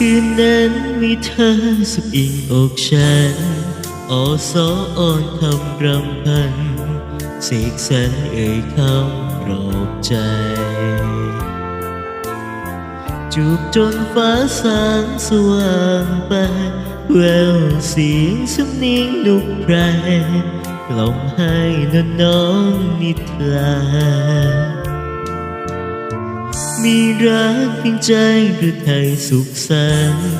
คืนนั้นมีเธอสุขอิงอกฉันออสออ่อนคำรำพันเสกสรรเอ่ยคำปลอบใจ จูบจนฟ้าสางสว่างไป แววเสียงสำเนียงนุกแพรกล่อมให้นอนน้องนิทรา มีรักเพียงใจหรือไทยสุขสันต์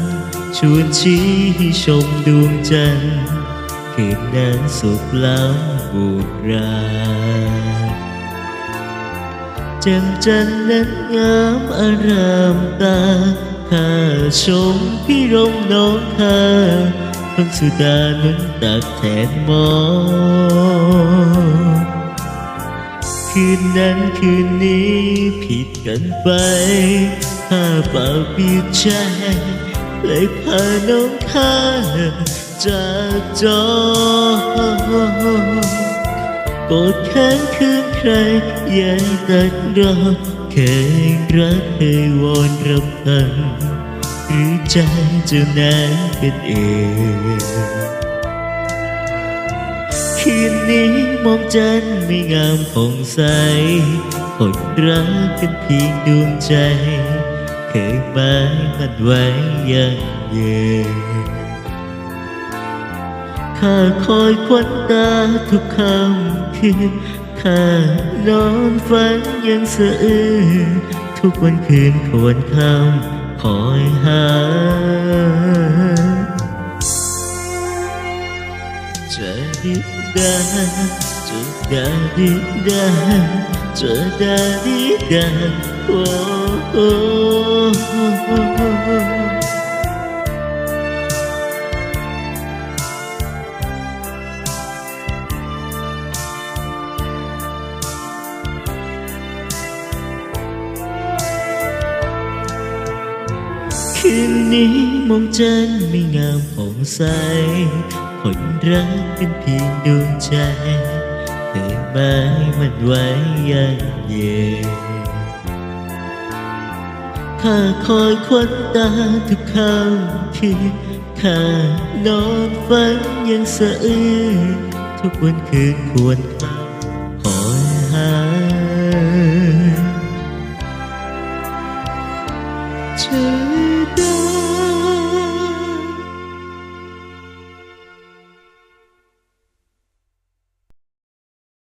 ชวนชี้ให้ชมดวงจันทร์คืนนั้นสุขล้ำบูราแจ่มจันทร์นั้นงามอารามตาข้าชมพี่รมน้องข้าคนสุดานั้นตักแทนมอง คืนนั้นคืนนี้ผิดกันไปข้าเปล่าปีใจเลยพาน้องข้าจากจอกรธแค้นคืนใครย่าตัดรอเคยรักเคยวอนรำพันหรือใจเจ้านั้นเป็นเอง นนี้มองจันทร์ไม่งามผ่องใสคนรักกันเพียงดวงใจ เคยหมายมันไว้ยังเย็นข้าคอยควันตาทุกคำคืนข้านอนฝันยังสะอื้นทุกวันคืนควรคำคอยหา จะดิดาจะดาดิดาจะดาดิดาโอ้โอ้คืนนี้มองจันไม่งามผ่องใส คนรักเป็นเพียงดวงใจแต่ไม้มันไว้ยังเย็นข้าคอยควันตาทุกคำคือข้านอนฝันยังสะอื้นทุกวันคืนควรค่าหอยหาเธอ